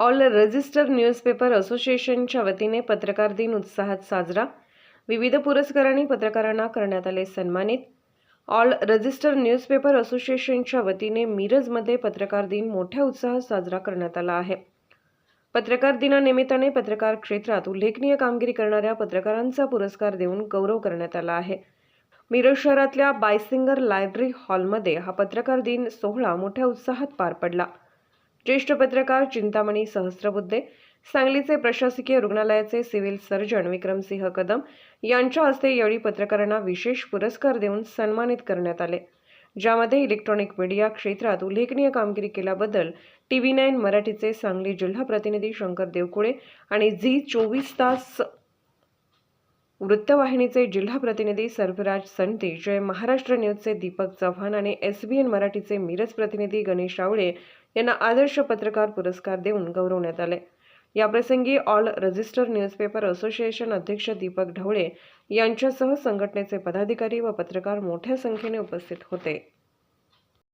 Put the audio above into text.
All register newspaper असोसिएशनच्या वतीने पत्रकार दिन उत्साहात साजरा. विविध पुरस्कारांनी पत्रकारांना करण्यात आले सन्मानित. ऑल रजिस्टर न्यूजपेपर असोसिएशनच्या वतीने मिरजमध्ये पत्रकार दिन मोठ्या उत्साहात साजरा करण्यात आला आहे. पत्रकार दिनानिमित्ताने पत्रकार क्षेत्रात उल्लेखनीय कामगिरी करणाऱ्या पत्रकारांचा पुरस्कार देऊन गौरव करण्यात आला आहे. मिरज शहरातल्या बायसिंगर लायब्ररी हॉलमध्ये हा पत्रकार दिन सोहळा मोठ्या उत्साहात पार पडला. ज्येष्ठ पत्रकार चिंतामणी सहस्त्रबुद्धे सांगलीचे प्रशासकीय रुग्णालयाचे सिव्हिल सर्जन विक्रमसिंह कदम यांच्या हस्ते यावेळी पत्रकारांना विशेष पुरस्कार देऊन सन्मानित करण्यात आले. ज्यामध्ये इलेक्ट्रॉनिक मीडिया क्षेत्रात उल्लेखनीय कामगिरी केल्याबद्दल टी व्ही नाईन मराठीचे सांगली जिल्हा प्रतिनिधी शंकर देवकुळे आणि झी चोवीस तास वृत्तवाहिनीचे जिल्हा प्रतिनिधी सर्फराज संती जय महाराष्ट्र न्यूजचे दीपक चव्हाण आणि एस बी एन मराठीचे मिरज प्रतिनिधी गणेश रावळे यांना आदर्श पत्रकार पुरस्कार देऊन गौरवण्यात आले. याप्रसंगी ऑल रजिस्टर न्यूजपेपर असोसिएशन अध्यक्ष दीपक ढवळे यांच्यासह संघटनेचे पदाधिकारी व पत्रकार मोठ्या संख्येने उपस्थित होते.